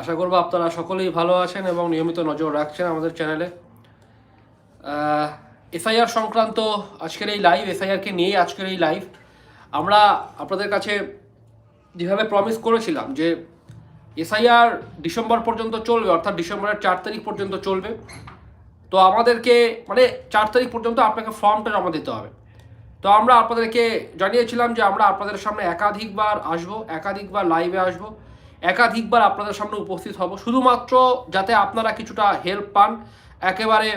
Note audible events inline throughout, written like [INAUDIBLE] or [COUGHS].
আশা করব আপনারা সকলেই ভালো আছেন এবং নিয়মিত নজর রাখছেন আমাদের চ্যানেলে। এসআইআর সংক্রান্ত আজকের এই লাইভ এসআইআরকে নিয়েই আজকের এই লাইভ আমরা আপনাদের কাছে যেভাবে প্রমিস করেছিলাম যে এসআইআর ডিসেম্বর পর্যন্ত চলবে, অর্থাৎ ডিসেম্বরের চার তারিখ পর্যন্ত চলবে, তো আমাদেরকে মানে চার তারিখ পর্যন্ত আপনাকে ফর্মটা জমা দিতে হবে। তো আমরা আপনাদেরকে জানিয়েছিলাম যে আমরা আপনাদের সামনে একাধিকবার আসব, একাধিকবার লাইভে আসব। একাধিকবার আপনাদের সামনে উপস্থিত হব। শুধুমাত্র যাতে আপনারা কিছুটা হেল্প পান, একেবারে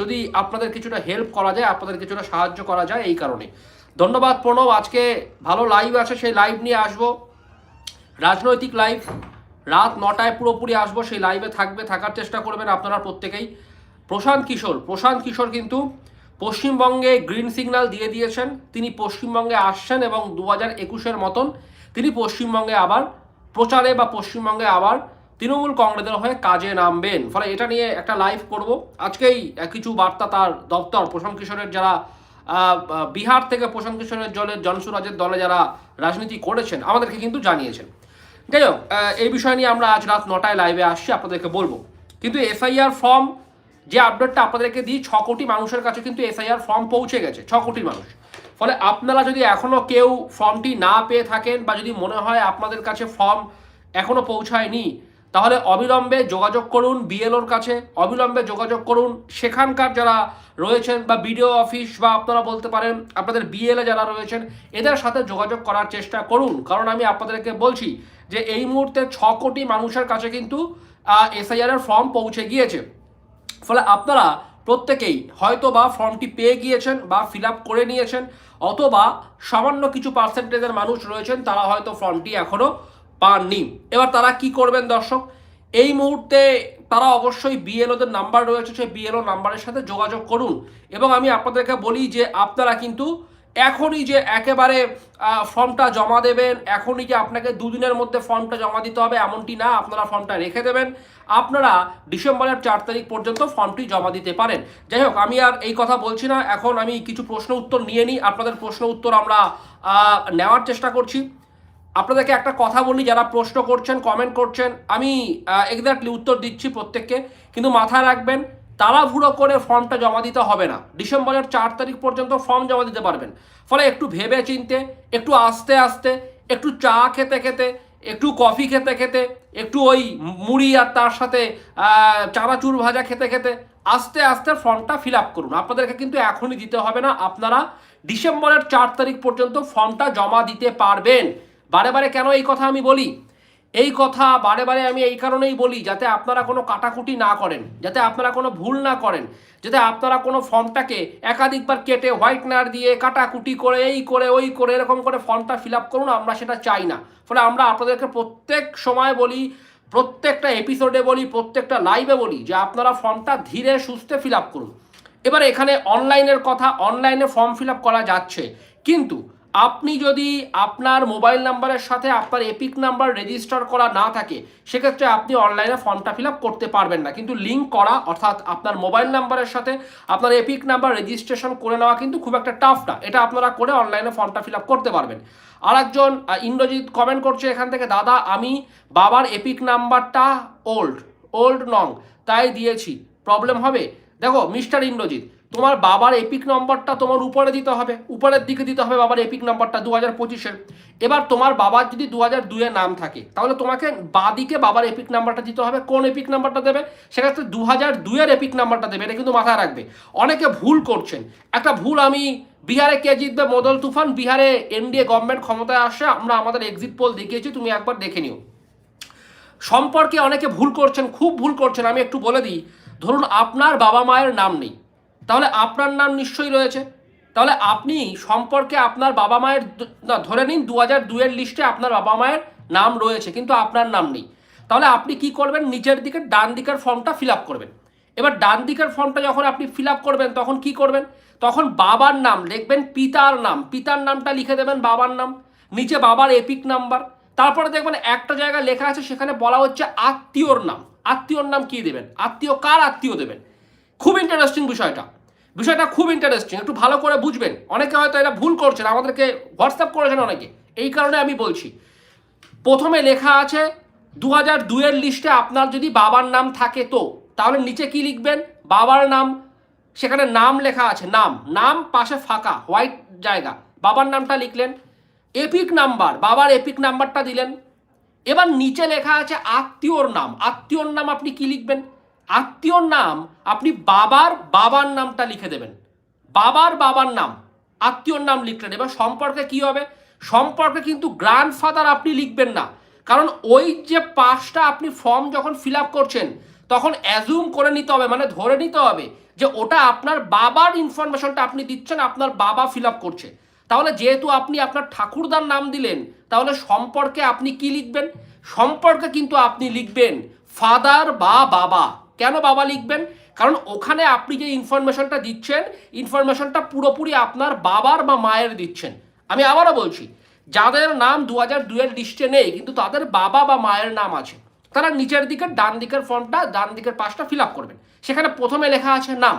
যদি আপনাদের কিছুটা হেল্প করা যায়, আপনাদের কিছুটা সাহায্য করা যায় এই কারণে। ধন্যবাদ, প্রণব। আজকে ভালো লাইভ আছে, সেই লাইভ নিয়ে আসব। রাজনৈতিক লাইভ রাত নটায় পুরোপুরি আসব, সেই লাইভে থাকবে, থাকার চেষ্টা করবেন আপনারা প্রত্যেকেই। প্রশান্ত কিশোর। প্রশান্ত কিশোর কিন্তু পশ্চিমবঙ্গে গ্রিন সিগন্যাল দিয়ে দিয়েছেন। তিনি পশ্চিমবঙ্গে আসছেন এবং দু হাজার একুশের মতন তিনি পশ্চিমবঙ্গে আবার প্রচারে বা পশ্চিমবঙ্গে আবার তৃণমূল কংগ্রেসের হয়ে কাজে নামবেন। ফলে এটা নিয়ে একটা লাইভ করব। আজকেই কিছু বার্তা তার দপ্তর, প্রশান্ত কিশোরের যারা বিহার থেকে প্রশান্ত কিশোরের জলে জনসুরাজের দলে যারা রাজনীতি করেছেন, আমাদেরকে কিন্তু জানিয়েছেন। যাই হোক এই বিষয় নিয়ে আমরা আজ রাত নটায় লাইভে আসছি, আপনাদেরকে বলব। কিন্তু এসআইআর ফর্ম যে আপডেটটা আপনাদেরকে দিই, ছ কোটি মানুষের কাছে কিন্তু এসআইআর ফর্ম পৌঁছে গেছে, ছ কোটি মানুষ। ফলে আপনারা যদি এখনও কেউ ফর্মটি না পেয়ে থাকেন বা যদি মনে হয় আপনাদের কাছে ফর্ম এখনও পৌঁছায়নি, তাহলে অবিলম্বে যোগাযোগ করুন বিএলওর কাছে, অবিলম্বে যোগাযোগ করুন। সেখানকার যারা রয়েছেন বা বিডিও অফিস বা আপনারা বলতে পারেন আপনাদের বিএলএ যারা রয়েছেন, এদের সাথে যোগাযোগ করার চেষ্টা করুন। কারণ আমি আপনাদেরকে বলছি যে এই মুহূর্তে ছ কোটি মানুষের কাছে কিন্তু এসআইআর এর ফর্ম পৌঁছে গিয়েছে। ফলে আপনারা প্রত্যেকেই হয়তো বা ফর্মটি পেয়ে গিয়েছেন বা ফিল করে নিয়েছেন, অথবা সামান্য কিছু পার্সেন্টেজের মানুষ রয়েছেন, তারা হয়তো ফর্মটি এখনও পাননি। এবার তারা কি করবেন দর্শক? এই মুহূর্তে তারা অবশ্যই বিএলওদের নাম্বার রয়েছে, সেই বিএলও নাম্বারের সাথে যোগাযোগ করুন। এবং আমি আপনাদেরকে বলি যে আপনারা কিন্তু এখনই যে একেবারে ফর্মটা জমা দেবেন, এখনই যে আপনাকে দুদিনের মধ্যে ফর্মটা জমা দিতে হবে, এমনটি না, আপনারা ফর্মটা রেখে দেবেন। আপনারা ডিসেম্বরের চার তারিখ পর্যন্ত ফর্মটি জমা দিতে পারেন। যাই হোক, আমি আর এই কথা বলছি না। এখন আমি কিছু প্রশ্ন উত্তর নিয়ে নিই। আপনাদের প্রশ্ন উত্তর আমরা নেওয়ার চেষ্টা করছি। আপনাদেরকে একটা কথা বলি, যারা প্রশ্ন করছেন কমেন্ট করছেন, আমি এক্স্যাক্টলি উত্তর দিচ্ছি প্রত্যেককে। কিন্তু মাথায় রাখবেন, তাড়াহুড়ো করে ফর্মটা জমা দিতে হবে না। ডিসেম্বরের চার তারিখ পর্যন্ত ফর্ম জমা দিতে পারবেন। ফলে একটু ভেবে চিনতে একটু আস্তে আস্তে একটু চা খেতে খেতে একটু কফি খেতে খেতে, একটু ওই মুড়ি আর তার সাথে চানাচুর ভাজা খেতে খেতে আস্তে আস্তে ফর্মটা ফিল আপ করুন। আপনাদেরকে কিন্তু এখনই দিতে হবে না, আপনারা ডিসেম্বরের চার তারিখ পর্যন্ত ফর্মটা জমা দিতে পারবেন। বারে বারে কেন এই কথা আমি বলি? এই কথা বারে বারে আমি এই কারণেই বলি, যাতে আপনারা কোনো কাটাকুটি না করেন, যাতে আপনারা কোনো ভুল না করেন, যাতে আপনারা কোনো ফর্মটাকে একাধিকবার কেটে হোয়াইটনার দিয়ে কাটাকুটি করে, এই করে, ওই করে, এরকম করে ফর্মটা ফিল আপ করুন, আমরা সেটা চাই না। ফলে আমরা আপনাদেরকে প্রত্যেক সময় বলি, প্রত্যেকটা এপিসোডে বলি, প্রত্যেকটা লাইভে বলি, যে আপনারা ফর্মটা ধীরে সুস্থে ফিল আপ করুন। এবার এখানে অনলাইনের কথা অনলাইনে ফর্ম ফিল আপ করা যাচ্ছে। কিন্তু আপনি যদি আপনার মোবাইল নাম্বারের সাথে আপনার এপিক নাম্বার রেজিস্টার করা না থাকে, সেক্ষেত্রে আপনি অনলাইনে ফর্মটা ফিল করতে পারবেন না। কিন্তু লিঙ্ক করা, অর্থাৎ আপনার মোবাইল নাম্বারের সাথে আপনার এপিক নাম্বার রেজিস্ট্রেশন করে নেওয়া কিন্তু খুব একটা টাফ না। এটা আপনারা করে অনলাইনে ফর্মটা ফিল করতে পারবেন। আরেকজন ইন্দ্রজিৎ কমেন্ট করছে এখান থেকে, দাদা, আমি বাবার এপিক নাম্বারটা ওল্ড ওল্ড নং, তাই দিয়েছি। প্রবলেম হবে? দেখো মিস্টার ইন্দ্রজিৎ তোমার বাবার এপিক নম্বরটা তোমার উপরে দিতে হবে, উপরের দিকে দিতে হবে বাবার এপিক নাম্বারটা দু হাজার পঁচিশের। এবার তোমার বাবার যদি দু হাজার দুয়ে নাম থাকে, তাহলে তোমাকে বাদিকে বাবার এপিক নাম্বারটা দিতে হবে। কোন এপিক নাম্বারটা দেবে? সেক্ষেত্রে দু হাজার দুইয়ের এপিক নাম্বারটা দেবে, এটা কিন্তু মাথায় রাখবে। অনেকে ভুল করছেন। একটা ভুল আমি বিহারে কে জিতবে? মদল তুফান বিহারে এনডিএ গভর্নমেন্ট ক্ষমতায় আসে, আমরা আমাদের এক্সিট পোল দেখিয়েছি, তুমি একবার দেখে নিও। সম্পর্কে অনেকে ভুল করছেন, খুব ভুল করছেন, আমি একটু বলে দিই। ধরুন আপনার বাবা মায়ের নাম নেই। তাহলে আপনার নাম নিশ্চয়ই রয়েছে। তাহলে আপনি সম্পর্কে আপনার বাবা মায়ের না, ধরে নিন দু হাজার দুয়ের লিস্টে আপনার বাবা মায়ের নাম রয়েছে, কিন্তু আপনার নাম নেই। তাহলে আপনি কি করবেন? নিচের দিকে ডান দিকের ফর্মটা ফিল আপ করবেন। এবার ডান দিকের ফর্মটা যখন আপনি ফিল আপ করবেন, তখন কি করবেন? তখন বাবার নাম লিখবেন পিতার নাম। পিতার নামটা লিখে দেবেন বাবার নাম। নিচে বাবার এপিক নাম্বার। তারপরে দেখবেন একটা জায়গায় লেখা আছে, সেখানে বলা হচ্ছে আত্মীয়র নাম। আত্মীয়র নাম কি দেবেন? আত্মীয় কার আত্মীয় দেবেন? খুব ইন্টারেস্টিং বিষয়টা। বিষয়টা খুব ইন্টারেস্টিং একটু ভালো করে বুঝবেন। অনেকে হয়তো এটা ভুল করছেন, আমাদেরকে হোয়াটসঅ্যাপ করেছেন অনেকে। এই কারণে আমি বলছি, প্রথমে লেখা আছে দু হাজার দুয়ের লিস্টে আপনার যদি বাবার নাম থাকে তো, তাহলে নিচে কি লিখবেন? বাবার নাম, সেখানে নাম লেখা আছে, নাম। নাম পাশে ফাঁকা হোয়াইট জায়গা। বাবার নামটা লিখলেন এপিক নাম্বার বাবার এপিক নাম্বারটা দিলেন। এবার নিচে লেখা আছে আত্মীয়র নাম। আত্মীয়র নাম আপনি কি লিখবেন? আত্মীয়র নাম আপনি বাবার বাবার নামটা লিখে দেবেন। বাবার বাবার নাম, আত্মীয়র নাম লিখলেন। এবার সম্পর্কে কি হবে? সম্পর্কে কিন্তু গ্র্যান্ডফাদার আপনি লিখবেন না। কারণ ওই যে পাসটা আপনি ফর্ম যখন ফিল আপ করছেন, তখন অ্যাজুম করে নিতে হবে মানে ধরে নিতে হবে যে ওটা আপনার বাবার ইনফরমেশনটা আপনি দিচ্ছেন, আপনার বাবা ফিল আপ করছে। তাহলে যেহেতু আপনি আপনার ঠাকুরদার নাম দিলেন, তাহলে সম্পর্কে আপনি কি লিখবেন? সম্পর্কে কিন্তু আপনি লিখবেন ফাদার বা বাবা। কেন বাবা লিখবেন? কারণ ওখানে আপনি যে ইনফরমেশনটা দিচ্ছেন ইনফরমেশনটা পুরোপুরি আপনার বাবার বা মায়ের দিচ্ছেন। আমি আবারও বলছি, যাদের নাম দু হাজার দুয়ের লিস্টে নেই, কিন্তু তাদের বাবা বা মায়ের নাম আছে। তারা নিচের দিকের, ডান দিকের ফর্মটা ডান দিকের পাশটা ফিল আপ করবেন। সেখানে প্রথমে লেখা আছে নাম।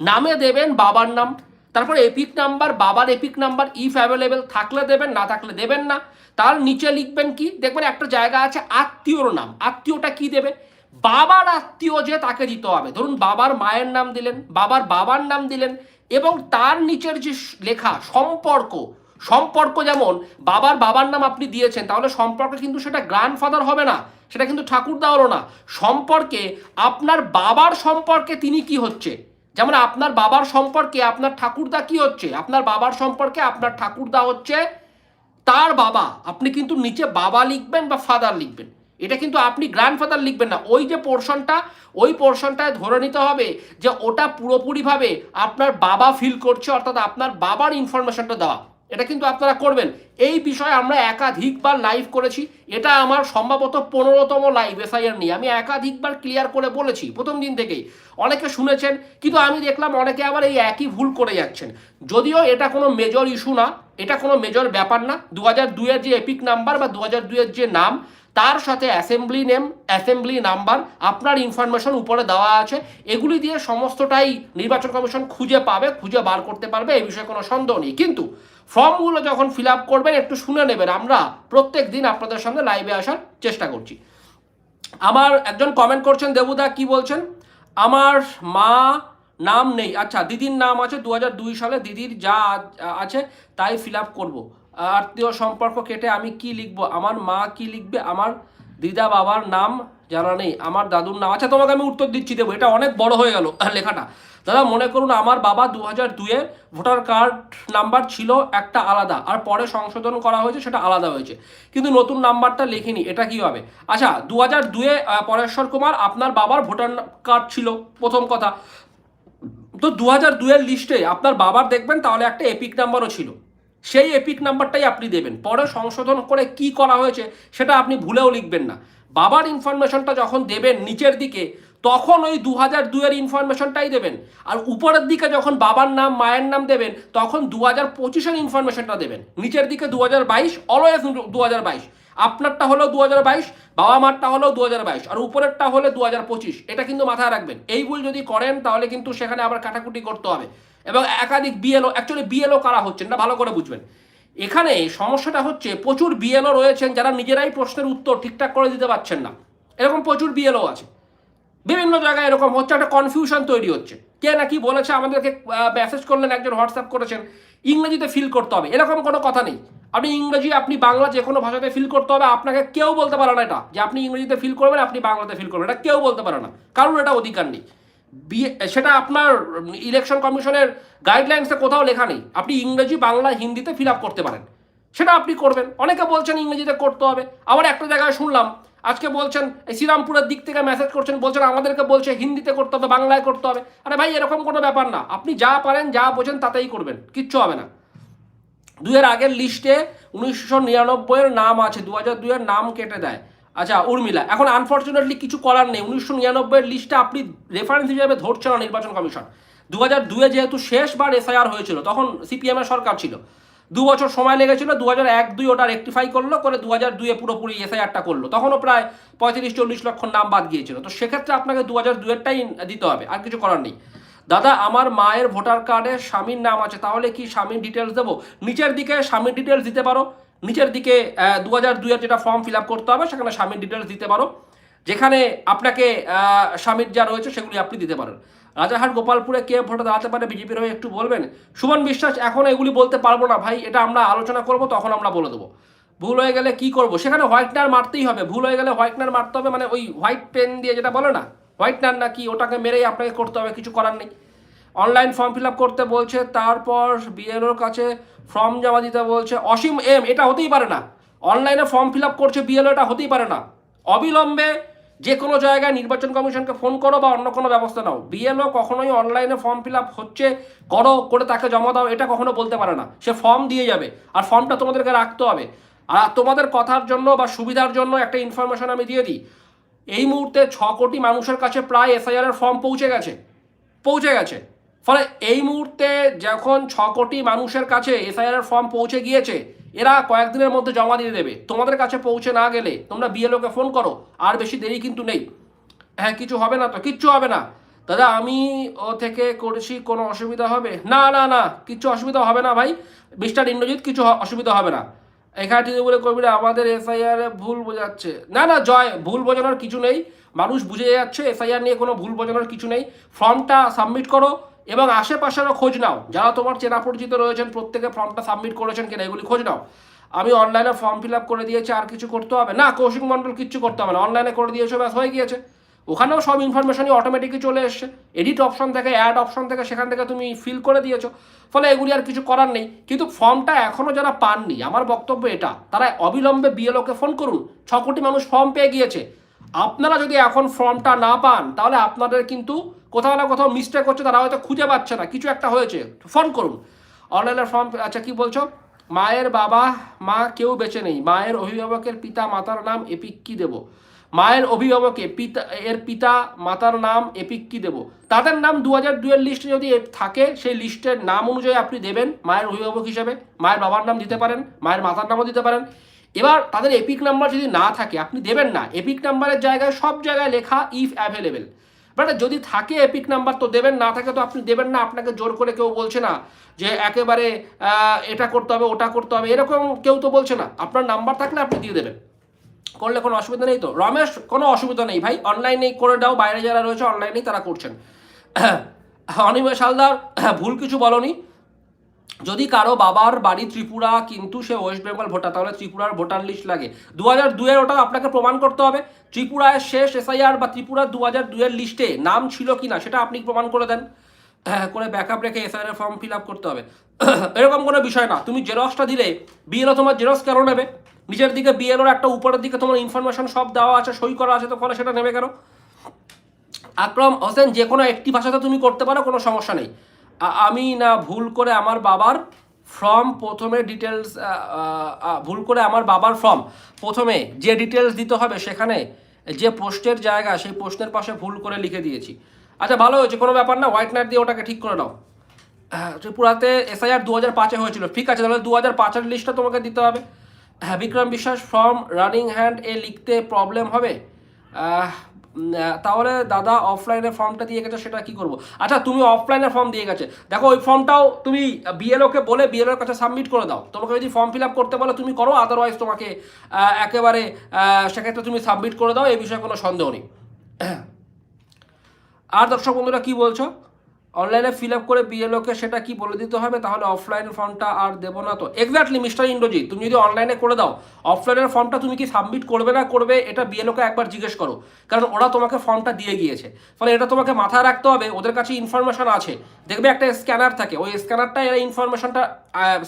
নামে দেবেন বাবার নাম। তারপর এপিক নাম্বার বাবার এপিক নাম্বার ইফ অ্যাভেলেবেল থাকলে দেবেন, না থাকলে দেবেন না। তার নিচে লিখবেন কি? দেখবেন একটা জায়গা আছে আত্মীয়র নাম। আত্মীয়টা কি দেবে? বাবার আত্মীয় যে তাকে দিতে হবে। ধরুন বাবার মায়ের নাম দিলেন, বাবার বাবার নাম দিলেন এবং তার নিচের যে লেখা, সম্পর্ক সম্পর্ক যেমন বাবার বাবার নাম আপনি দিয়েছেন, তাহলে সম্পর্কে কিন্তু সেটা গ্র্যান্ডফাদার হবে না, সেটা কিন্তু ঠাকুরদা হলো না। সম্পর্কে আপনার বাবার সম্পর্কে তিনি কি হচ্ছে? যেমন আপনার বাবার সম্পর্কে আপনার ঠাকুরদা কি হচ্ছে? আপনার বাবার সম্পর্কে আপনার ঠাকুরদা হচ্ছে তার বাবা। আপনি কিন্তু নিচে বাবা লিখবেন বা ফাদার লিখবেন। এটা কিন্তু আপনি গ্র্যান্ডফাদার লিখবেন না। ওই যে পোর্শনটা ওই পোর্শনটায় ধরে নিতে হবে যে ওটা পুরোপুরিভাবে আপনার বাবা ফিল করছে, অর্থাৎ আপনার বাবার ইনফরমেশনটা দেওয়া। এটা কিন্তু আপনারা করবেন। এই বিষয়ে আমরা একাধিকবার লাইভ করেছি। এটা আমার সম্ভবত পনেরোতম লাইভ এসআইআর নিয়ে। আমি একাধিকবার ক্লিয়ার করে বলেছি প্রথম দিন থেকেই। অনেকে শুনেছেন, কিন্তু আমি দেখলাম অনেকে আবার এই একই ভুল করে যাচ্ছেন। যদিও এটা কোনো মেজর ইস্যু না, এটা কোনো মেজর ব্যাপার না। দু হাজার দুইয়ের যে এপিক নাম্বার বা দু হাজার দুইয়ের যে নাম তার সাথে অ্যাসেম্বলি নেম অ্যাসেম্বলি নাম্বার আপনার ইনফরমেশন উপরে দেওয়া আছে। এগুলি দিয়ে সমস্তটাই নির্বাচন কমিশন খুঁজে পাবে, খুঁজে বার করতে পারবে এই বিষয়ে কোনো সন্দেহ নেই। কিন্তু ফর্মগুলো যখন ফিল আপ করবেন, একটু শুনে নেবেন। আমরা প্রত্যেক দিন আপনাদের সামনে লাইভে আসার চেষ্টা করছি। আমার একজন কমেন্ট করছেন, দেবুদা, কি বলছেন? আমার মা নাম নেই। আচ্ছা দিদির নাম আছে দু সালে দিদির যা আছে, তাই ফিল আপ করব। আত্মীয় সম্পর্ক কেটে আমি কি লিখব? আমার মা কি লিখবে? আমার দিদা বাবার নাম জানা নেই। আমার দাদুর নাম আচ্ছা তোমাকে আমি উত্তর দিচ্ছি দেবো এটা অনেক বড় হয়ে গেল [LAUGHS] লেখাটা। দাদা, মনে করুন আমার বাবা দু হাজার দুয়ে ভোটার কার্ড নাম্বার ছিল একটা আলাদা, আর পরে সংশোধন করা হয়েছে, সেটা আলাদা হয়েছে। কিন্তু নতুন নাম্বারটা লেখিনি, এটা কি হবে? আচ্ছা দু হাজার দুয়ে পরেশ্বর কুমার, আপনার বাবার ভোটার কার্ড ছিল, প্রথম কথা। তো দু হাজার দুয়ের লিস্টে আপনার বাবার দেখবেন, তাহলে একটা এপিক নাম্বারও ছিল। সেই এপিক নাম্বারটাই আপনি দেবেন। পরে সংশোধন করে কি করা হয়েছে সেটা আপনি ভুলেও লিখবেন না। বাবার ইনফরমেশনটা যখন দেবেন নিচের দিকে, তখন ওই দু হাজার দুয়ের ইনফরমেশনটাই দেবেন। আর উপরের দিকে যখন বাবার নাম, মায়ের নাম দেবেন, তখন দু হাজার পঁচিশের ইনফরমেশনটা দেবেন। নিচের দিকে দু হাজার বাইশ অলওয়েজ দু হাজার বাইশ। আপনারটা হলো দু হাজার বাইশ, বাবা মারটা হলো দু হাজার বাইশ, আর উপরেরটা হলে দু হাজার পঁচিশ। এটা কিন্তু মাথায় রাখবেন। এই ভুল যদি করেন, তাহলে কিন্তু সেখানে আবার কাটাকুটি করতে হবে। এবং একাধিক বিএলও অ্যাকচুয়ালি বিএলও কারা হচ্ছেন না ভালো করে বুঝবেন। এখানে সমস্যাটা হচ্ছে, প্রচুর বিএলও রয়েছেন যারা নিজেরাই প্রশ্নের উত্তর ঠিকঠাক করে দিতে পারছেন না। এরকম প্রচুর বিএলও আছে। বিভিন্ন জায়গায় এরকম হচ্ছে, একটা কনফিউশন তৈরি হচ্ছে। কে নাকি বলেছে, আমাদেরকে মেসেজ করলেন, একজন হোয়াটসঅ্যাপ করেছেন। ইংরেজিতে ফিল করতে হবে, এরকম কোনো কথা নেই। আপনি ইংরেজি, আপনি বাংলা যে কোনো ভাষাতে ফিল করতে হবে, আপনাকে কেউ বলতে পারে না এটা। যে আপনি ইংরেজিতে ফিল করবেন, আপনি বাংলাতে ফিল করবেন, এটা কেউ বলতে পারে না। কারণ এটা অধিকার নেই। সেটা আপনার ইলেকশন কমিশনের গাইডলাইন্সে কোথাও লেখা নেই। আপনি ইংরেজি, বাংলা, হিন্দিতে ফিল আপ করতে পারেন। সেটা আপনি করবেন। অনেকে বলছেন ইংরেজিতে করতে হবে। আবার একটা জায়গায় শুনলাম, আজকে বলছেন, এই শ্রীরামপুরের দিক থেকে মেসেজ করছেন, বলছেন আমাদেরকে বলছে হিন্দিতে করতে হবে, বাংলায় করতে হবে। আরে ভাই, এরকম কোনো ব্যাপার না। আপনি যা পারেন, যা বোঝেন, তাতেই করবেন। কিচ্ছু হবে না। দুইয়ের আগের লিস্টে উনিশশো নিরানব্বইয়ের নাম আছে। দু হাজার দুইয়ের নাম কেটে দেয়। আচ্ছা উর্মিলা, এখন আনফর্চুনেটলি কিছু করার নেই। উনিশশো নিরানব্বইয়ের লিস্টটা আপনি রেফারেন্স হিসেবে ধরছে না নির্বাচন কমিশন। দু হাজার দুয়ে যেহেতু শেষবার এসআইআর হয়েছিল, তখন সিপিএমের সরকার ছিল। দু বছর সময় লেগেছিল দু হাজার এক দুই ওটা রেকটিফাই করল, করে দু হাজার দুয়ে পুরোপুরি এসআইআরটা করল। তখনও প্রায় পঁয়ত্রিশ চল্লিশ লক্ষ নাম বাদ গিয়েছিল। তো সেক্ষেত্রে আপনাকে দু হাজার দুয়েরটাই দিতে হবে, আর কিছু করার নেই। দাদা, আমার মায়ের ভোটার কার্ডে স্বামীর নাম আছে, তাহলে কি স্বামীর ডিটেলস দেবো? নিচের দিকে স্বামীর ডিটেলস দিতে পারো? নিচের দিকে দু হাজার দুইয়ের যেটা ফর্ম ফিল আপ করতে হবে, সেখানে স্বামীর ডিটেলস দিতে পারো। যেখানে আপনাকে স্বামীর যা রয়েছে সেগুলি আপনি দিতে পারেন। রাজারহাট, গোপালপুরে কে ভোটে দাঁড়াতে পারে বিজেপির হয়ে একটু বলবেন? সুমন বিশ্বাস, এখন এগুলি বলতে পারব না ভাই, এটা আমরা আলোচনা করব, তখন আমরা বলে দেবো। ভুল হয়ে গেলে কি করব? সেখানে হোয়াইটনার মারতেই হবে। ভুল হয়ে গেলে হোয়াইটনার মারতে হবে মানে ওই হোয়াইট পেন দিয়ে যেটা বলে না, হোয়াইটনার না কি, ওটাকে মেরেই আপনাকে করতে হবে, কিছু করার নেই। অনলাইন ফর্ম ফিল করতে বলছে, তারপর বিএলওর কাছে ফর্ম জমা দিতে বলছে, অসীম এম এটা হতেই পারে না। অনলাইনে ফর্ম ফিল করছে বিএলও এটা হতেই পারে না। অবিলম্বে যে কোনো জায়গায় নির্বাচন কমিশনকে ফোন করো বা অন্য কোনো ব্যবস্থা নাও। বিএলও কখনোই অনলাইনে ফর্ম ফিল হচ্ছে, করো, করে তাকে জমা দাও, এটা কখনো বলতে পারে না। সে ফর্ম দিয়ে যাবে, আর ফর্মটা তোমাদেরকে রাখতে হবে। আর তোমাদের কথার জন্য বা সুবিধার জন্য একটা ইনফরমেশন আমি দিয়ে দিই। এই মুহূর্তে ছ কোটি মানুষের কাছে প্রায় এসআইআর ফর্ম পৌঁছে গেছে পৌঁছে গেছে। ফলে এই মুহূর্তে যখন ছ কোটি মানুষের কাছে এসআইআর ফর্ম পৌঁছে গিয়েছে, এরা কয়েকদিনের মধ্যে জমা দিয়ে দেবে। তোমাদের কাছে পৌঁছে না গেলে তোমরা বিএলওকে ফোন করো, আর বেশি দেরি কিন্তু নেই। হ্যাঁ কিছু হবে না তো? কিচ্ছু হবে না। দাদা, আমি ও থেকে করেছি, কোনো অসুবিধা হবে? না না না, কিচ্ছু অসুবিধা হবে না ভাই। মিস্টার ইন্দ্রজিৎ, কিছু অসুবিধা হবে না। এখানে তৃণমূলের কর্মীরা আমাদের এসআইআর ভুল বোঝাচ্ছে। না না, জয়, ভুল বোঝানোর কিছু নেই। মানুষ বুঝে যাচ্ছে, এসআইআর নিয়ে কোনো ভুল বোঝানোর কিছু নেই। ফর্মটা সাবমিট করো এবং আশেপাশেরও খোঁজ নাও। যারা তোমার চেনা পরিচিত রয়েছেন, প্রত্যেকে ফর্মটা সাবমিট করেছেন কিনা, এগুলি খোঁজ নাও। আমি অনলাইনে ফর্ম ফিল আপ করে দিয়েছি, আর কিছু করতে হবে না। কৌশিক মণ্ডল, কিচ্ছু করতে হবে না। অনলাইনে করে দিয়েছ, ব্যাস, হয়ে গিয়েছে। ওখানেও সব ইনফরমেশনই অটোমেটিকই চলে এসছে। এডিট অপশন থেকে অ্যাড অপশন থেকে, সেখান থেকে তুমি ফিল করে দিয়েছ। ফলে এগুলি আর কিছু করার নেই। কিন্তু ফর্মটা এখনও যারা পাননি, আমার বক্তব্য এটা, তারা অবিলম্বে বিএলওকে ফোন করুন। ছ কোটি মানুষ ফর্ম পেয়ে গিয়েছে। আপনারা যদি এখন ফর্মটা না পান, তাহলে আপনাদের কিন্তু কোথাও না কোথাও মিস্টেক হচ্ছে, তারা হয়তো খুঁজে পাচ্ছে না। কিছু একটা হয়েছে। ফোন করুন। অনলাইনের ফর্ম আচ্ছা কি বলছো? মায়ের বাবা, মা কেউ বেঁচে নেই। মায়ের অভিভাবকের পিতা, মাতার নাম এপিক কি দেবো? মায়ের অভিভাবকে পিতা, এর পিতা, মাতার নাম এপিক কি দেবো? তাদের নাম দু হাজার দুয়ের লিস্টে যদি থাকে, সেই লিস্টের নাম অনুযায়ী আপনি দেবেন মায়ের অভিভাবক হিসেবে। মায়ের বাবার নাম দিতে পারেন, মায়ের মাতার নামও দিতে পারেন। এবার তাদের এপিক নাম্বার যদি না থাকে, আপনি দেবেন না। এপিক নাম্বারের জায়গায় সব জায়গায় লেখা ইফ অ্যাভেলেবেল বাট যদি থাকে এপিক নাম্বার তো দেবেন, না থাকে তো আপনি দেবেন না। আপনাকে জোর করে কেউ বলছে না যে একেবারে এটা করতে হবে, ওটা করতে হবে, এরকম কেউ তো বলছে না। আপনার নাম্বার থাকলে আপনি দিয়ে দেবেন। করলে কোনো অসুবিধা নেই তো? রমেশ, কোনো অসুবিধা নেই ভাই। অনলাইনেই করে দাও, বাইরে যারা রয়েছে অনলাইনেই তারা করছেন। [COUGHS] অনিমেষ হালদার, [COUGHS] ভুল কিছু বলনি। যদি কারও বাবার বাড়ি ত্রিপুরা কিন্তু সে ওয়েস্ট বেঙ্গল ভোটার তাহলে ত্রিপুরার ভোটার লিস্ট লাগে। দু হাজার দুয়ের ওটা আপনাকে প্রমাণ করতে হবে। ত্রিপুরায় শেষ এসআইআর বা ত্রিপুরার দু হাজার দুয়ের লিস্টে নাম ছিল কি না সেটা আপনি প্রমাণ করে দেন। হ্যাঁ, করে ব্যাকআপ রেখে এসআইআর ফর্ম ফিল আপ করতে হবে। [COUGHS] এরকম কোনো বিষয় না। তুমি জেরক্সটা দিলে বিএলও তোমার জেরক্স কেন নেবে? নিচের দিকে বিএলওর একটা উপরের দিকে তোমার ইনফরমেশন সব দেওয়া আছে সই করা আছে তো ফলে সেটা নেবে কেন? আকরম হোসেন যে কোনো একটি ভাষাতে তুমি করতে পারো কোনো সমস্যা নেই। আমি না ভুল করে আমার বাবার ফর্ম প্রথমে ডিটেলস ভুল করে আমার বাবার ফর্ম প্রথমে যে ডিটেলস দিতে হবে সেখানে যে পোস্টের জায়গা, সেই প্রশ্নের পাশে ভুল করে লিখে দিয়েছি। আচ্ছা ভালো হয়েছে, কোনো ব্যাপার না হোয়াইট নাইট দিয়ে ওটাকে ঠিক করে নাও। ত্রিপুরাতে এসআইআর দু হাজার পাঁচে হয়েছিল। ঠিক আছে, তাহলে দু হাজার পাঁচের লিস্টটা তোমাকে দিতে হবে। হ্যাঁ বিক্রম বিশ্বাস ফর্ম রানিং হ্যান্ড এ লিখতে প্রবলেম হবে? তাহলে দাদা অফলাইনে ফর্মটা দিয়ে গেছে, সেটা কি করব? আচ্ছা তুমি অফলাইনে ফর্ম দিয়ে গেছে। দেখো, ওই ফর্মটাও তুমি বিএলওকে বলে বিএলওর কাছে সাবমিট করে দাও। তোমাকে যদি ফর্ম ফিল আপ করতে বলো, তুমি করো আদারওয়াইজ তোমাকে একেবারে সেক্ষেত্রে তুমি সাবমিট করে দাও এই বিষয়ে কোনো সন্দেহ নেই। আর দর্শক বন্ধুরা কি বলছো? অনলাইনে ফিল আপ করে বিএলওকে সেটা কি বলে দিতে হবে? তাহলে অফলাইন ফর্মটা আর দেবো না তো। এক্স্যাক্টলি মিস্টার ইন্দ্রজিৎ তুমি যদি অনলাইনে করে দাও অফলাইনের ফর্মটা তুমি কি সাবমিট করবে না করবে? এটা বিএলওকে একবার জিজ্ঞেস করো। কারণ ওরা তোমাকে ফর্মটা দিয়ে গিয়েছে। ফলে এটা তোমাকে মাথায় রাখতে হবে, ওদের কাছে ইনফরমেশন আছে। দেখবে একটা স্ক্যানার থাকে, ওই স্ক্যানারটা এরা ইনফরমেশনটা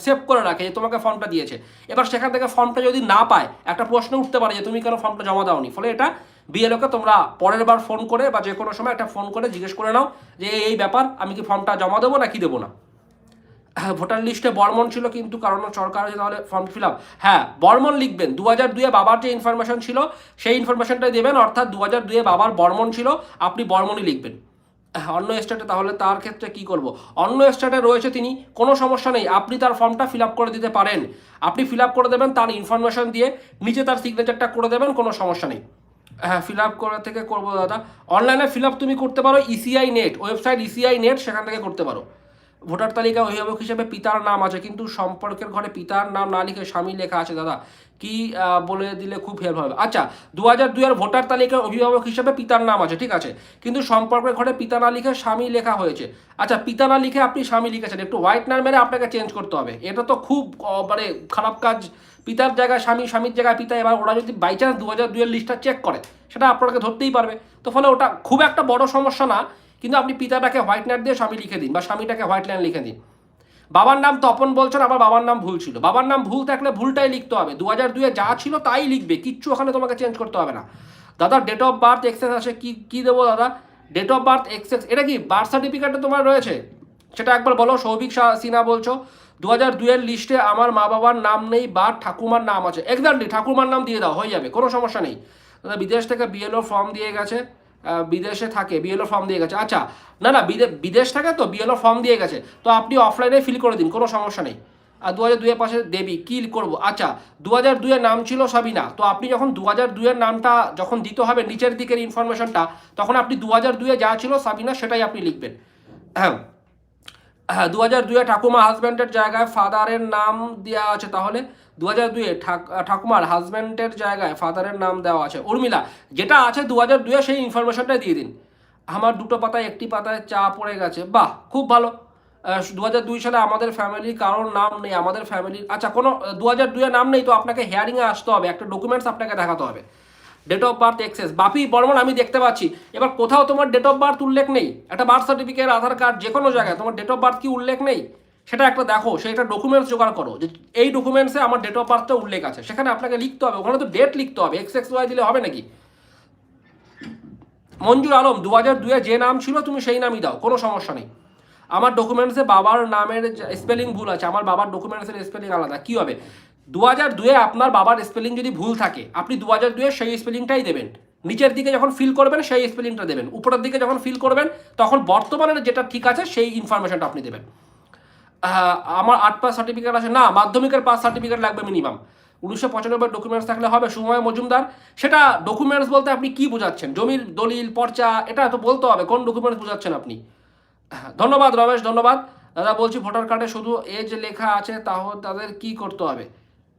সেভ করে রাখে যে তোমাকে ফর্মটা দিয়েছে। এবার সেখান থেকে ফর্মটা যদি না পায়, একটা প্রশ্ন উঠতে পারে যে, তুমি কেন ফর্মটা জমা দাওনি? ফলে এটা বিএলওকে তোমরা পরের বার ফোন করে বা যে কোনো সময় একটা ফোন করে জিজ্ঞেস করে নাও যে এই ব্যাপার আমি কি ফর্মটা জমা দেবো নাকি দেবো না? হ্যাঁ, ভোটার লিস্টে বর্মন ছিল কিন্তু কারণ সরকার তাহলে ফর্ম ফিল আপ হ্যাঁ বর্মন লিখবেন। দু হাজার দুয়ে বাবার যে ইনফরমেশন ছিল সেই ইনফরমেশনটাই দেবেন অর্থাৎ দু হাজার দুয়ে বাবার বর্মন ছিল আপনি বর্মনই লিখবেন। হ্যাঁ, অন্য স্টেটে তাহলে তার ক্ষেত্রে কি করব? অন্য স্টেটে রয়েছে তিনি কোনো সমস্যা নেই আপনি তার ফর্মটা ফিল আপ করে দিতে পারেন। আপনি ফিল আপ করে দেবেন তার ইনফরমেশন দিয়ে নিচে তার সিগনেচারটা করে দেবেন কোনো সমস্যা নেই। হ্যাঁ ফিল আপ করা থেকে করব দাদা। অনলাইনে ফিল আপ তুমি করতে পারো ECI net website ECI net সেখান থেকে করতে পারো। ভোটার তালিকা অভিভাবক হিসেবে পিতার নাম আছে, কিন্তু সম্পর্কের ঘরে পিতার নাম না লিখে স্বামী লেখা আছে দাদা। কি বলে দিলে খুব হেল্প হবে। আচ্ছা দু হাজার দুইয়ের ভোটার তালিকায় অভিভাবক হিসেবে পিতার নাম আছে, ঠিক আছে? কিন্তু সম্পর্কের ঘরে পিতা না লিখে স্বামী লেখা হয়েছে। আচ্ছা পিতা না লিখে আপনি স্বামী লিখেছেন, একটু হোয়াইট নাম মেরে আপনাকে চেঞ্জ করতে হবে। এটা তো খুব মানে খারাপ কাজ। পিতার জায়গায়, স্বামী, স্বামীর জায়গায়, পিতা, এবার ওরা যদি বাই চান্স দু হাজার দুইয়ের লিস্টটা চেক করে, সেটা আপনাকে ধরতেই পারবে। তো ফলে ওটা খুব একটা বড় সমস্যা না, কিন্তু আপনি পিতাটাকে হোয়াইট নাইট দিয়ে স্বামী লিখে দিন বা স্বামীটাকে হোয়াইট লাইন লিখে দিন। বাবার নাম তপন বলছেন আবার বাবার নাম ভুল ছিল। বাবার নাম ভুল থাকলে ভুলটাই লিখতে হবে। দু হাজার দুয়ে যা ছিল তাই লিখবে, কিচ্ছু ওখানে তোমাকে চেঞ্জ করতে হবে না। দাদা ডেট অফ বার্থ এক্সেস আছে, কি কি দেবো দাদা? ডেট অফ বার্থ এক্সেস এটা কি বার্থ সার্টিফিকেটটা তোমার রয়েছে? সেটা একবার বলো, সৌভিক সিনহা বলছো। দু হাজার দুয়ের লিস্টে আমার মা বাবার নাম নেই বা ঠাকুমার নাম আছে। এক্স্যাক্টলি ঠাকুমার নাম দিয়ে দাও, হয়ে যাবে, কোনো সমস্যা নেই। দাদা, বিদেশ থেকে বিএলও ফর্ম দিয়ে গেছে বিদেশে থাকে বিএলও ফর্ম দিয়ে গেছে। আচ্ছা না না, বিদে- বিদেশ থাকে তো বিএলও ফর্ম দিয়ে গেছে, তো আপনি অফলাইনে ফিল করে দিন, কোনো সমস্যা নেই। আর দু হাজার দুয়ের পাশে দেবী, কি করব? আচ্ছা দু হাজার দুয়ের নাম ছিল সাবিনা, তো আপনি যখন দু হাজার দুয়ের নামটা যখন দিতে হবে নিচের দিকের ইনফরমেশনটা তখন আপনি দু হাজার দুয়ে যা ছিল সাবিনা, সেটাই আপনি লিখবেন। হ্যাঁ [CLEARS THROAT] হ্যাঁ দু হাজার দুয়ে ঠাকুমা হাজব্যান্ডের জায়গায় ফাদারের নাম দেওয়া আছে। তাহলে দু হাজার দুয়ে ঠাকুমার হাজব্যান্ডের জায়গায় ফাদারের নাম দেওয়া আছে। উর্মিলা, যেটা আছে দু হাজার দুয়ে সেই ইনফরমেশনটাই দিয়ে দিন। আমার দুটো পাতায় একটি পাতায় চা পড়ে গেছে। বাহ, খুব ভালো। দু হাজার দুই সালে আমাদের ফ্যামিলির কারোর নাম নেই, আমাদের ফ্যামিলির আচ্ছা কোনো দু হাজার দুয়ে নাম নেই, তো আপনাকে হেয়ারিংয়ে আসতে হবে, একটা ডকুমেন্টস আপনাকে দেখাতে হবে। Date of birth access Bapi Barman আমি দেখতে পাচ্ছি। এবার কোথাও তোমার ডেট অফ বার্থ উল্লেখ নেই। একটা বার্থ সার্টিফিকেট আধার কার্ড যে কোনো জায়গায় তোমার ডেট অফ বার্থ কি উল্লেখ নেই? সেটা একটা দেখো সেটা ডকুমেন্টস জোগাড় করো। যে এই ডকুমেন্টসে আমার ডেট অফ বার্থটা উল্লেখ আছে। সেখানে আপনাকে লিখতে হবে। ওখানে তো ডেট লিখতে হবে। এক্স এক্স ওয়াই দিলে হবে নাকি? মঞ্জুর আলম দু হাজার দুয়ে যে নাম ছিল, তুমি সেই নামই দাও। কোনো সমস্যা নেই। আমার ডকুমেন্টসে বাবার নামের স্পেলিং ভুল আছে। আমার বাবার ডকুমেন্টসের স্পেলিং আলাদা। কি হবে? দু হাজার দুয়ে আপনার বাবার স্পেলিং যদি ভুল থাকে, আপনি দু হাজার দুয়ে সেই স্পেলিংটাই দেবেন। নিচের দিকে যখন ফিল করবেন, সেই স্পেলিংটা দেবেন। উপরের দিকে যখন ফিল করবেন, তখন বর্তমানে যেটা ঠিক আছে, সেই ইনফরমেশনটা আপনি দেবেন। আমার আট পাস সার্টিফিকেট আছে। না, মাধ্যমিকের পাস সার্টিফিকেট লাগবে মিনিমাম উনিশশো পঁচানব্বই ডকুমেন্টস থাকলে হবে সুময় মজুমদার। সেটা ডকুমেন্টস বলতে আপনি কি বোঝাচ্ছেন? জমির দলিল, পর্চা, এটা তো বলতে হবে। কোন ডকুমেন্টস বোঝাচ্ছেন আপনি? ধন্যবাদ রমেশ, ধন্যবাদ। দাদা, বলছি ভোটার কার্ডে শুধু এজ লেখা আছে, তাহলে তাদের কি করতে হবে?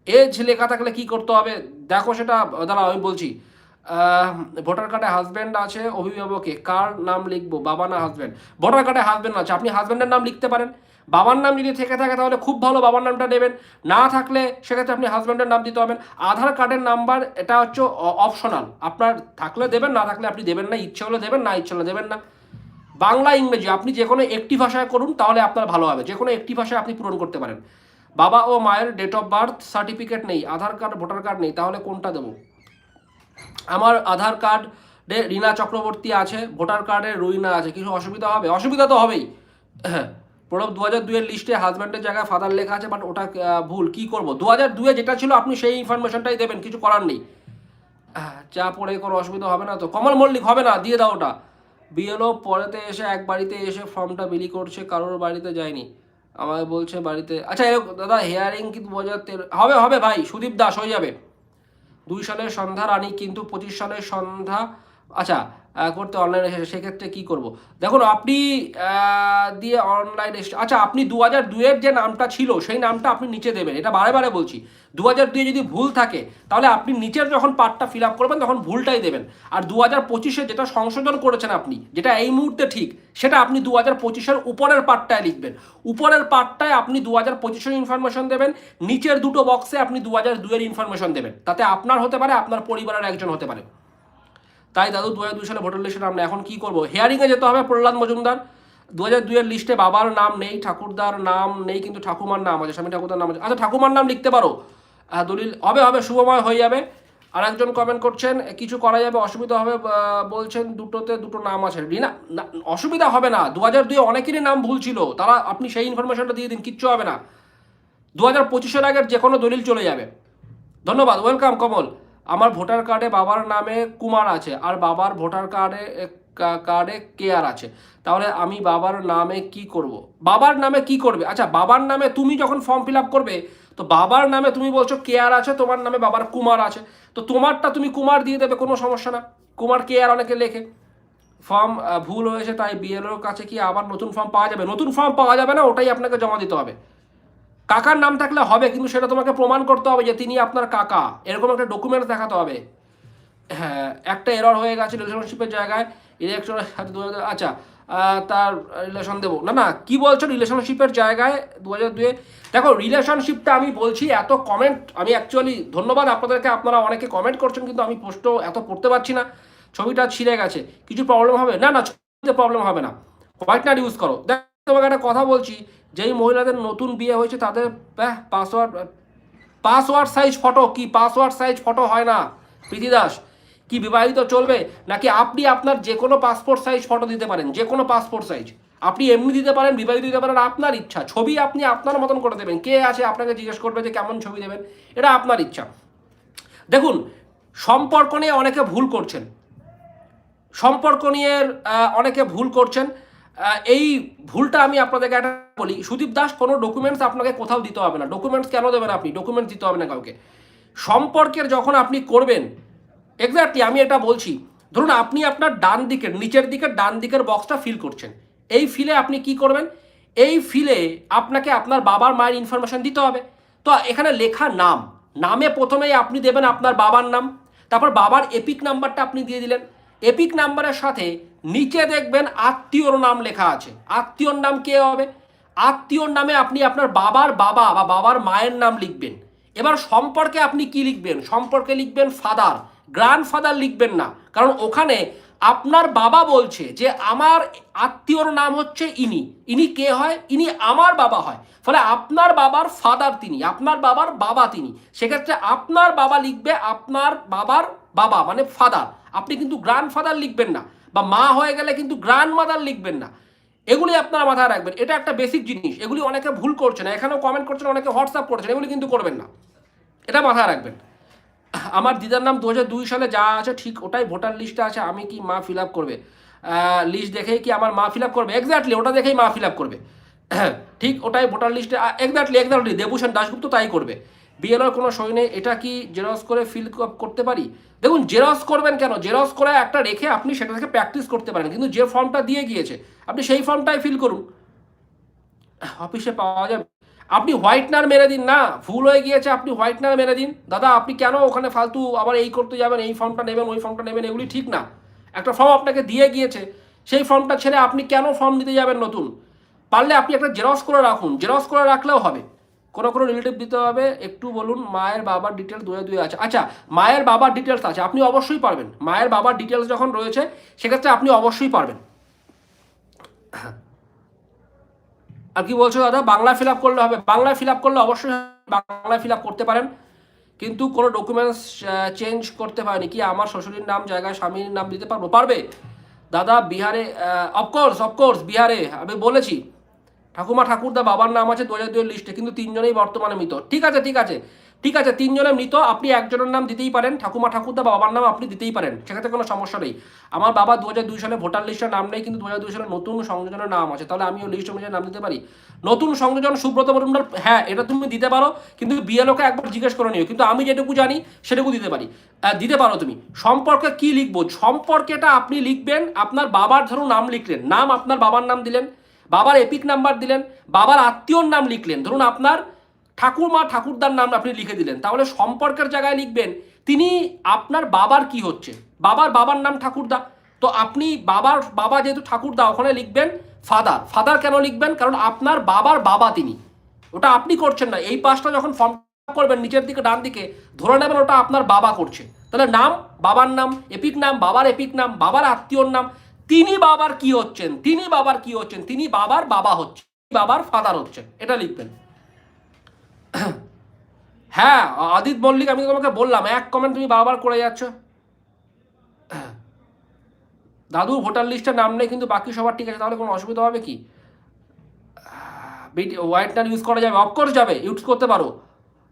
এজ লেখা থাকলে কি করতে হবে? দেখো সেটা দাঁড়া আমি বলছি। ভোটার কার্ডে হাজব্যান্ড আছে, অভিভাবকে কার নাম লিখব? বাবা না হাজব্যান্ড ভোটার কার্ডে হাজব্যান্ড আছে, আপনি হাজব্যান্ডের নাম লিখতে পারেন। বাবার নাম যদি থেকে থাকে, তাহলে খুব ভালো বাবার নামটা নেবেন। না থাকলে সেক্ষেত্রে আপনি হাজব্যান্ডের নাম দিতে হবেন আধার কার্ডের নাম্বার এটা হচ্ছে অপশনাল আপনার থাকলে দেবেন, না থাকলে আপনি দেবেন না। ইচ্ছে হলে দেবেন, না ইচ্ছে হলে দেবেন না। বাংলা ইংরেজি, আপনি যে কোনো একটি ভাষায় করুন, তাহলে আপনার ভালো হবে। যে কোনো একটি ভাষায় আপনি পূরণ করতে পারেন। বাবা ও মায়ের ডেট অফ বার্থ সার্টিফিকেট নেই, আধার কার্ড ভোটার কার্ড নেই, তাহলে কোনটা দেবো? আমার আধার কার্ডে রিনা চক্রবর্তী আছে ভোটার কার্ডে রুইনা আছে, কিছু অসুবিধা হবে? অসুবিধা তো হবেই। হ্যাঁ [CLEARS THROAT] প্রণব দু হাজার দুয়ের লিস্টে হাজব্যান্ডের জায়গায় ফাদার লেখা আছে বাট ওটা ভুল, কি করব? দু হাজার দুয়ে যেটা ছিল, আপনি সেই ইনফরমেশনটাই দেবেন, কিছু করার নেই। চা পড়ে কোনো অসুবিধা হবে না তো। কমল মল্লিক, হবে না, দিয়ে দাও ওটা। বিএলও পরেতে এসে, এক বাড়িতে এসে ফর্মটা বিলি করছে, কারোর বাড়িতে যায়নি। আমাকে বলছে বাড়িতে আচ্ছা এরকম, দাদা হেয়ারিং কিন্তু দু তেরো হবে হবে, ভাই, সুদীপ দাস হয়ে যাবে। দুই সালের সন্ধ্যা, রানী, কিন্তু পঁচিশ সালের সন্ধ্যা আচ্ছা করতে অনলাইনে সেক্ষেত্রে কী করব? দেখুন, আপনি দিয়ে অনলাইনে আচ্ছা আপনি দু হাজার দুয়ের যে নামটা ছিল, সেই নামটা আপনি নিচে দেবেন। এটা বারে বারে বলছি। দু হাজার দুয়ে যদি ভুল থাকে, তাহলে আপনি নিচের যখন পার্টটা ফিল আপ করবেন, তখন ভুলটাই দেবেন। আর দু হাজার পঁচিশে যেটা সংশোধন করেছেন আপনি, যেটা এই মুহূর্তে ঠিক, সেটা আপনি দু হাজার পঁচিশের উপরের পার্টটায় লিখবেন। উপরের পার্টটায় আপনি দু হাজার পঁচিশের ইনফরমেশন দেবেন, নিচের দুটো বক্সে আপনি দু হাজার দুয়ের ইনফরমেশন দেবেন। তাতে আপনার হতে পারে, আপনার পরিবারের একজন হতে পারে। তাই দাদু দু হাজার দুই সালে ভোটার লিস্টে নাম নেই। এখন কি করব? হেয়ারিংয়ে যেতে হবে প্রহ্লাদ মজুমদার। দু হাজার দুইয়ের লিস্টে বাবার নাম নেই ঠাকুরদার নাম নেই কিন্তু ঠাকুমার নাম আছে স্বামী ঠাকুরদার নাম আছে। আচ্ছা ঠাকুমার নাম লিখতে পারো। দলিল হবে হবে শুভময় হয়ে যাবে। আর একজন কমেন্ট করছেন কিছু করা যাবে অসুবিধা হবে বলছেন দুটোতে দুটো নাম আছে। রিনা না, অসুবিধা হবে না। দু হাজার দুই অনেকেরই নাম ভুল ছিল। তারা আপনি সেই ইনফরমেশনটা দিয়ে দিন কিচ্ছু হবে না। দু হাজার পঁচিশের আগের যে কোনো দলিল চলে যাবে। ধন্যবাদ ওয়েলকাম কমল। আমার ভোটার কার্ডে বাবার নামে কুমার আছে, আর বাবার ভোটার কার্ডে কার্ডে কেয়ার আছে। তাহলে আমি বাবার নামে কি করব? বাবার নামে কি করবে? আচ্ছা বাবার নামে তুমি যখন ফর্ম ফিল আপ করবে, তো বাবার নামে তুমি বলছো কেয়ার আছে, তোমার নামে বাবার কুমার আছে। তো তোমারটা তুমি কুমার দিয়ে দেবে, কোনো সমস্যা না। কুমার কেয়ার অনেকে লেখে। ফর্ম ভুল হয়েছে, তাই বিএলওর কাছে কি আবার নতুন ফর্ম পাওয়া যাবে? নতুন ফর্ম পাওয়া যাবে না, ওটাই আপনাকে জমা দিতে হবে। কাকার নাম থাকলে হবে, কিন্তু সেটা তোমাকে প্রমাণ করতে হবে যে তিনি আপনার কাকা। এরকম একটা ডকুমেন্ট দেখাতে হবে। হ্যাঁ একটা এরর হয়ে গেছে রিলেশনশিপের জায়গায়। ইলেকট্রনের সাথে আচ্ছা তার রিলেশন দেবো। না না, কি বলছো রিলেশনশিপের জায়গায় দু হাজার দুয়ে দেখো রিলেশনশিপটা আমি বলছি, এত কমেন্ট আমি অ্যাকচুয়ালি ধন্যবাদ আপনাদেরকে, আপনারা অনেকে কমেন্ট করছেন, কিন্তু আমি পোস্টও এত পড়তে পারছি না। ছবিটা ছিঁড়ে গেছে। কিছু প্রবলেম হবে? না না, ছবিতে প্রবলেম হবে না। হোয়াইটনার ইউজ করো। দেখ তোমাকে একটা কথা বলছি, যেই মহিলাদের নতুন বিয়ে হয়েছে তাদের পাসওয়ার্ড পাসওয়ার্ড সাইজ ফটো কি? পাসওয়ার্ড সাইজ ফটো হয় না। প্রীতি দাস কি বিবাহিত চলবে? নাকি আপনি আপনার যে কোনো পাসপোর্ট সাইজ ফটো দিতে পারেন যে কোনো পাসপোর্ট সাইজ আপনি এমনি দিতে পারেন, বিবাহিত দিতে পারেন, আপনার ইচ্ছা। ছবি আপনি আপনার মতন করে দেবেন। কে আছে আপনাকে জিজ্ঞেস করবে যে কেমন ছবি দেবেন? এটা আপনার ইচ্ছা। দেখুন, সম্পর্ক নিয়ে অনেকে ভুল করছেন। সম্পর্ক নিয়ে অনেকে ভুল করছেন। এই ভুলটা আমি আপনাদেরকে একটা বলি। সুদীপ দাস, কোনো ডকুমেন্টস আপনাকে কোথাও দিতে হবে না। ডকুমেন্টস কেন দেবেন আপনি? ডকুমেন্টস দিতে হবে না কাউকে। সম্পর্কের যখন আপনি করবেন এক্স্যাক্টলি আমি এটা বলছি। ধরুন আপনি আপনার ডান দিকের, নিচের দিকের, ডান দিকের বক্সটা ফিল করছেন। এই ফিলে আপনি কি করবেন? এই ফিলে আপনাকে আপনার বাবার মায়ের ইনফরমেশন দিতে হবে। তো এখানে লেখা নাম। নামে প্রথমেই আপনি দেবেন আপনার বাবার নাম। তারপর বাবার এপিক নাম্বারটা আপনি দিয়ে দিলেন। এপিক নাম্বারের সাথে নিচে দেখবেন আত্মীয়র নাম লেখা আছে। আত্মীয়র নাম কে হবে? আত্মীয়র নামে আপনি আপনার বাবার বাবা বা বাবার মায়ের নাম লিখবেন। এবার সম্পর্কে আপনি কি লিখবেন? সম্পর্কে লিখবেন ফাদার গ্র্যান্ড ফাদার লিখবেন না। কারণ ওখানে আপনার বাবা বলছে যে, আমার আত্মীয়র নাম হচ্ছে ইনি। ইনি কে হয়? ইনি আমার বাবা হয়। ফলে আপনার বাবার ফাদার তিনি, আপনার বাবার বাবা তিনি। সেক্ষেত্রে আপনার বাবা লিখবে আপনার বাবার বাবা মানে ফাদার আপনি কিন্তু গ্র্যান্ড ফাদার লিখবেন না। বা মা হয়ে গেলে কিন্তু গ্র্যান্ড মাদার লিখবেন না। এগুলি আপনারা মাথায় রাখবেন। এটা একটা বেসিক জিনিস। এগুলি অনেকে ভুল করছেন এখানেও কমেন্ট করছেন, অনেকে হোয়াটসঅ্যাপ করছেন, এগুলি কিন্তু করবেন না। এটা মাথায় রাখবেন। আমার দিদার নাম দু দুই সালে যা আছে ঠিক ওটাই ভোটার লিস্টে আছে। আমি কি মা ফিল করবে? লিস্ট দেখেই কি আমার মা ফিল করবে? এক্স্যাক্টলি ওটা দেখেই মা ফিল করবে। [CLEARS THROAT] ঠিক ওটাই ভোটার লিস্টে এক্স্যাক্টলি এক্স্যাক্টলি দেবুসেন দাশগুপ্ত তাই করবে। বিএলওর কোনো সই নেই, এটা কি জেরক্স করে ফিল করতে পারি? দেখুন, জেরক্স করবেন কেন? জেরক্স করে একটা রেখে আপনি সেটা থেকে প্র্যাকটিস করতে পারেন, কিন্তু যে ফর্মটা দিয়ে গিয়েছে, আপনি সেই ফর্মটাই ফিল করুন। অফিসে পাওয়া যাবে। আপনি হোয়াইটনার মেরে দিন, না, ভুল হয়ে গিয়েছে, আপনি হোয়াইটনার মেরে দিন। দাদা, আপনি কেন ওখানে ফালতু আবার এই করতে যাবেন, এই ফর্মটা নেবেন, ওই ফর্মটা নেবেন, এগুলি ঠিক না। একটা ফর্ম আপনাকে দিয়ে গিয়েছে, সেই ফর্মটা ছেড়ে আপনি কেন ফর্ম দিতে যাবেন নতুন? পারলে আপনি একটা জেরক্স করে রাখুন, জেরক্স করে রাখলেও হবে। কোনো কোনো রিলেটিভ দিতে হবে, একটু বলুন মায়ের বাবার ডিটেলস দুয়ে দুয়ে আছে। আচ্ছা মায়ের বাবার ডিটেলস আছে, আপনি অবশ্যই পারবেন। মায়ের বাবার ডিটেলস যখন রয়েছে, সেক্ষেত্রে আপনি অবশ্যই পারবেন। আর কি বলছো দাদা? বাংলা ফিল আপ করলে হবে। বাংলা ফিল আপ করলে অবশ্যই বাংলা ফিল আপ করতে পারেন। কিন্তু কোনো ডকুমেন্টস চেঞ্জ করতে পারেনি। কি আমার শ্বশুরের নাম, জায়গায় স্বামীর নাম দিতে পারব? পারবে। দাদা, বিহারে অফকোর্স অফকোর্স বিহারে, আমি বলেছি। ঠাকুমা ঠাকুরদা বাবার নাম আছে দু হাজার দুই লিস্টে কিন্তু তিনজনেই বর্তমানে মৃত। ঠিক আছে ঠিক আছে। ঠিক আছে তিনজনের মৃত, আপনি একজনের নাম দিতেই পারেন, ঠাকুমা ঠাকুরদা বাবার নাম আপনি দিতেই পারেন, সেক্ষেত্রে কোনো সমস্যা নেই। আমার বাবা দু হাজার দুই সালে ভোটার লিস্টের নাম নেই, কিন্তু দু হাজার দুই সালে নতুন সংযোজনের নাম আছে, তাহলে আমি ওই লিস্ট অনুযায়ী নাম দিতে পারি। নতুন সংযোজন সুব্রত মজুমদার হ্যাঁ এটা তুমি দিতে পারো, কিন্তু বিএলওকে একবার জিজ্ঞেস করে নিও, কিন্তু আমি যেটুকু জানি, সেটুকু দিতে পারি। দিতে পারো তুমি। সম্পর্কে কি লিখব? সম্পর্কেটা আপনি লিখবেন, আপনার বাবার ধরুন নাম লিখলেন, নাম আপনার বাবার নাম দিলেন বাবার এপিক নাম্বার দিলেন, বাবার আত্মীয়র নাম লিখলেন। ধরুন আপনার ঠাকুরমা, ঠাকুরদার নাম আপনি লিখে দিলেন। তাহলে সম্পর্কের জায়গায় লিখবেন, তিনি আপনার বাবার কি হচ্ছে? বাবার বাবার নাম ঠাকুরদা। তো আপনি বাবার, বাবা যেহেতু ঠাকুরদা, ওখানে লিখবেন ফাদার। ফাদার কেন লিখবেন? কারণ আপনার বাবার বাবা তিনি। ওটা আপনি করছেন না। এই পাশটা যখন ফর্ম করবেন, নিচের দিকে, ডান দিকে, ধরে নেবেন ওটা আপনার বাবা করছে। তাহলে নাম, বাবার নাম, এপিক নাম, বাবার এপিক নাম, বাবার আত্মীয়র নাম তিনি বাবার কি হচ্ছেন? তিনি বাবার কি হচ্ছেন? তিনি বাবার বাবা হচ্ছেন। বাবার ফাদার হচ্ছেন। এটা লিখবেন। [CLEARS THROAT] হ্যাঁ আদিত মল্লিক, আমি তোমাকে বললাম, এক কমেন্ট তুমি বারবার করে যাচ্ছ। [CLEARS THROAT] দাদু ভোটার লিস্টে নাম নেই, কিন্তু বাকি সবার ঠিক আছে, তাহলে কোনো অসুবিধা হবে কি? হোয়াইটনার ইউজ করা যাবে অফকোর্স যাবে ইউজ করতে পারো।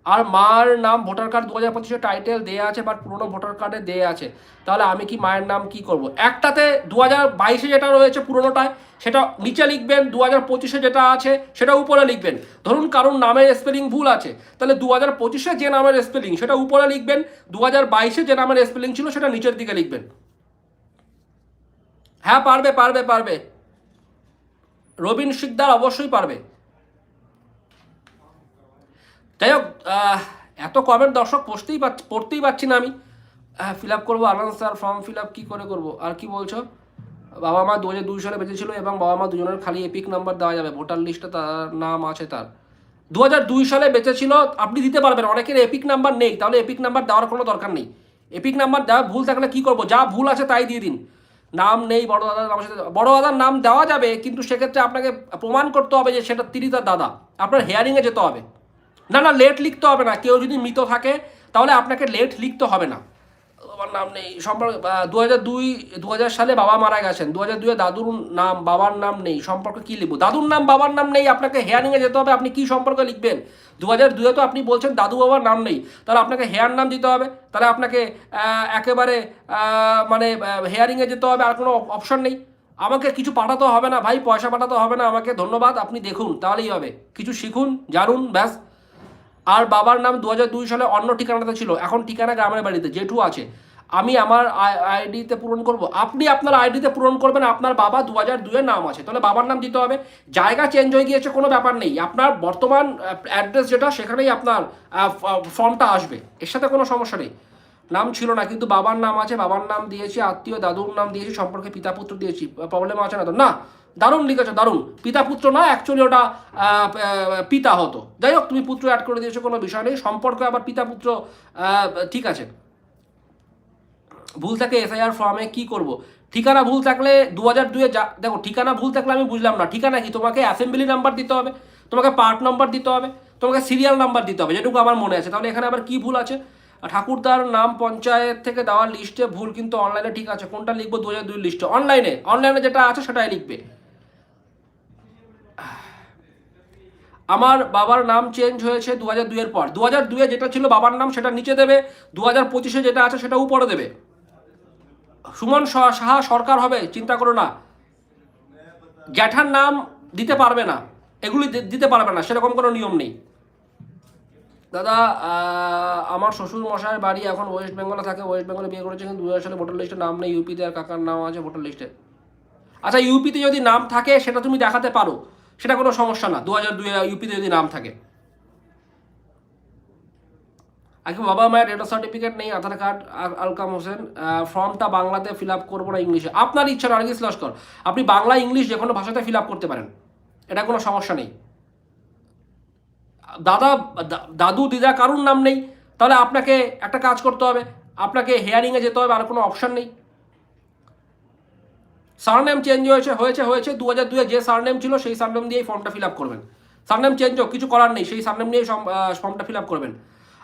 আর মার নাম ভোটার কার্ড দু হাজার পঁচিশে টাইটেল দেওয়া আছে বাট পুরোনো ভোটার কার্ডে দেওয়া আছে। তাহলে আমি কি মায়ের নাম কি করব? একটাতে দু হাজার বাইশে যেটা রয়েছে পুরোনোটায়, সেটা নিচে লিখবেন দু হাজার পঁচিশে যেটা আছে, সেটা উপরে লিখবেন। ধরুন কারণ নামের স্পেলিং ভুল আছে, তাহলে দু হাজার পঁচিশে যে নামের স্পেলিং সেটা উপরে লিখবেন দু হাজার বাইশে যে নামের স্পেলিং ছিল, সেটা নিচের দিকে লিখবেন। হ্যাঁ পারবে পারবে পারবে। রবিন শিকদার অবশ্যই পারবে। যাই হোক এত কমেন্ট দর্শক পড়তেই পারছি পড়তেই পারছি না আমি। ফিল আপ করব Anand sir form fill up কী করে করব? আর কি বলছো? বাবা মা দু হাজার দুই সালে বেঁচেছিল এবং বাবা মা দুজনের খালি এপিক নাম্বার দেওয়া যাবে। ভোটার লিস্টে তার নাম আছে তার। দু হাজার দুই সালে বেঁচেছিল আপনি দিতে পারবেন, অনেকের এপিক নাম্বার নেই। তাহলে এপিক নাম্বার দেওয়ার কোনো দরকার নেই। এপিক নাম্বার দেওয়া ভুল থাকলে কী করব? যা ভুল আছে তাই দিয়ে দিন। নাম নেই, বড় দাদার নাম আছে। বড় দাদার নাম দেওয়া যাবে, কিন্তু সেক্ষেত্রে আপনাকে প্রমাণ করতে হবে যে সেটা তিনি তার দাদা। আপনার হেয়ারিংয়ে যেতে হবে। না না লেট লিখতে হবে না। কেউ যদি মৃত থাকে, তাহলে আপনাকে লেট লিখতে হবে না। বাবার নাম নেই। সম্পর্ক দু হাজার দুই দু হাজার সালে বাবা মারা গেছেন। দু হাজার দুয়ে দাদুর নাম, বাবার নাম নেই। সম্পর্কে কী লিখব? দাদুর নাম, বাবার নাম নেই। আপনাকে হেয়ারিংয়ে যেতে হবে। আপনি কী সম্পর্কে লিখবেন? দু হাজার দুয়ে তো আপনি বলছেন দাদু, বাবার নাম নেই। তাহলে আপনাকে হেয়ার নাম দিতে হবে। তাহলে আপনাকে একেবারে মানে হেয়ারিংয়ে যেতে হবে। আর কোনো অপশন নেই। আমাকে কিছু পাঠাতে হবে না। ভাই, পয়সা পাঠাতে হবে না। আমাকে ধন্যবাদ। আপনি দেখুন, তাহলেই হবে। কিছু শিখুন, জানুন, ব্যাস। আর বাবার নাম দু সালে অন্য ঠিকানাতে ছিল। এখন ঠিকানা গ্রামের বাড়িতে, জেঠু আছে। আমি আমার আইডিতে পূরণ করব। আপনি আপনার আইডিতে পূরণ করবেন, আপনার বাবা দু হাজার দুয়ের নাম আছে। তাহলে বাবার নাম দিতে হবে। জায়গা চেঞ্জ হয়ে গিয়েছে, কোনো ব্যাপার নেই। আপনার বর্তমান অ্যাড্রেস যেটা, সেখানেই আপনার ফর্মটা আসবে। এর সাথে কোনো সমস্যা নেই। নাম ছিল না, কিন্তু বাবার নাম আছে। বাবার নাম দিয়েছি, আত্মীয়, দাদুর নাম দিয়েছি, সম্পর্কে পিতা পুত্র দিয়েছি প্রবলেম আছে না তো? না। দারুণ লিখেছো, দারুণ। পিতা পুত্র না অ্যাকচুয়ালি ওটা পিতা হতো। যাই হোক, তুমি পুত্র অ্যাড করে দিয়েছ, কোনো বিষয় নেই। সম্পর্ক আবার পিতা পুত্র ঠিক আছে। ভুল থাকে এসআইআর ফর্মে কি করব? ঠিকানা ভুল থাকলে দু হাজার দুয়ে যা, দেখো, ঠিকানা ভুল থাকলে আমি বুঝলাম না। ঠিকানা কি? তোমাকে অ্যাসেম্বলি নাম্বার দিতে হবে, তোমাকে পার্ট নাম্বার দিতে হবে, তোমাকে সিরিয়াল নাম্বার দিতে হবে, যেটুকু আমার মনে আছে। তাহলে এখানে আবার কি ভুল আছে? ঠাকুরদার নাম পঞ্চায়েত থেকে দেওয়া লিস্টে ভুল কিন্তু অনলাইনে ঠিক আছে। কোনটা লিখব? দু হাজার দুই লিস্টে অনলাইনে অনলাইনে যেটা আছে সেটাই লিখবে। আমার বাবার নাম চেঞ্জ হয়েছে দু হাজার দুইয়ের পর। দু হাজার দুয়ে যেটা ছিল বাবার নাম, সেটা নিচে দেবে। দু হাজার পঁচিশে যেটা আছে, সেটা উপরে দেবে। সুমন সাহা সরকার হবে, চিন্তা করো না। জ্যাঠার নাম দিতে পারবে না। এগুলি দিতে পারবে না, সেরকম কোনো নিয়ম নেই। দাদা আমার শ্বশুর মশাইয়ের বাড়ি এখন ওয়েস্ট বেঙ্গলে থাকে। ওয়েস্ট বেঙ্গলে বিয়ে করেছে, কিন্তু দু হাজার সালে ভোটার লিস্টে নাম নেই। ইউপিতে আর কাকার নাম আছে ভোটার লিস্টে আচ্ছা ইউপিতে যদি নাম থাকে, সেটা তুমি দেখাতে পারো। সেটা কোনো সমস্যা না। দু হাজার দুই ইউপিতে যদি নাম থাকে। আগে বাবা মায়ের ডেটা সার্টিফিকেট নেই, আধার কার্ড আলকাম হোসেন ফর্মটা বাংলাতে ফিল আপ করব না ইংলিশে। আপনার ইচ্ছা নার্গিস লস্কর। আপনি বাংলা, ইংলিশ যে কোনো ভাষাতে ফিল আপ করতে পারেন। এটা কোনো সমস্যা নেই। দাদা দাদু, দিদা কারুর নাম নেই। তাহলে আপনাকে একটা কাজ করতে হবে। আপনাকে হেয়ারিংয়ে যেতে হবে, আর কোনো অপশন নেই। সারনেম চেঞ্জ হয়েছে হয়েছে হয়েছে দু হাজার দুয়ে যে সারনেম ছিল সেই সারনেম দিয়েই ফর্মটা ফিল আপ করবেন। সারনেম চেঞ্জ হোক কিছু করার নেই সেই সারনেম নিয়েই ফর্মটা ফিল আপ করবেন।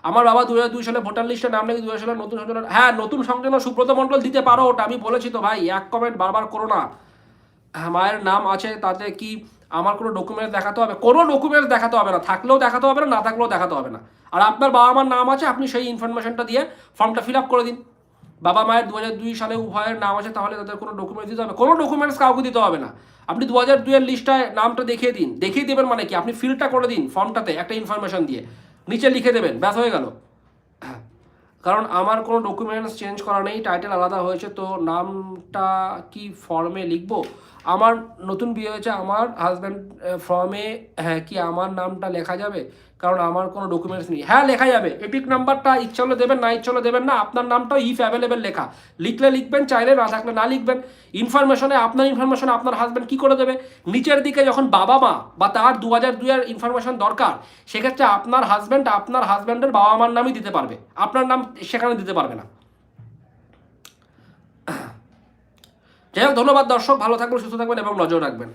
আমার বাবা দু হাজার দুই সালে ভোটার লিস্টে নাম নাকি দু হাজার সালে নতুন সংযোজন হ্যাঁ নতুন সংযোজন সুব্রত মণ্ডল দিতে পারো ওটা আমি বলেছি তো ভাই এক কমেন্ট বারবার করো না। হ্যাঁ, মায়ের নাম আছে তাতে কি আমার কোনো ডকুমেন্ট দেখাতে হবে? কোনো ডকুমেন্ট দেখাতে হবে না থাকলেও দেখাতে হবে না না থাকলেও দেখাতে হবে না। আর আপনার বাবা মার নাম আছে আপনি সেই ইনফরমেশনটা দিয়ে ফর্মটা ফিল আপ করে দিন। বাবা মায়ের দু হাজার দুই সালে উভয়ের নাম আছে তাহলে তাদের কোনো ডকুমেন্টস দিতে হবে কোনো ডকুমেন্টস কাউকে দিতে হবে না। আপনি দু হাজার দুইয়ের লিস্টায় নামটা দেখিয়ে দিন। দেখিয়ে দেবেন মানে কি? আপনি ফিলটা করে দিন ফর্মটাতে একটা ইনফরমেশন দিয়ে। নিচে লিখে দেবেন। ব্যাস, হয়ে গেল। হ্যাঁ। কারণ আমার কোনো ডকুমেন্টস চেঞ্জ করা নেই টাইটেল আলাদা হয়েছে, তো নামটা কি ফর্মে লিখব? আমার নতুন বিয়ে হয়েছে, আমার হাজব্যান্ড ফর্মে হ্যাঁ কি আমার নামটা লেখা যাবে? কারণ আমার কোনো ডকুমেন্টস নেই। হ্যাঁ লেখা যাবে। এপিক নাম্বারটা ইচ্ছা হলে দেবেন, না ইচ্ছা হলে দেবেন না, আপনার নামটাও ইফ অ্যাভেলেবেল লেখা। লিখলে লিখবেন, চাইলে না থাকলে না লিখবেন। ইনফরমেশনে আপনার ইনফরমেশন আপনার হাজব্যান্ড কী করে দেবে? নিচের দিকে যখন বাবা মা বা তার দু হাজার দুইয়ের ইনফরমেশন দরকার, সেক্ষেত্রে আপনার হাজব্যান্ড আপনার হাজব্যান্ডের বাবা মার নামই দিতে পারবে। আপনার নাম সেখানে দিতে পারবে না। যাই হোক, ধন্যবাদ দর্শক। ভালো থাকবেন, সুস্থ থাকবেন এবং নজর রাখবেন।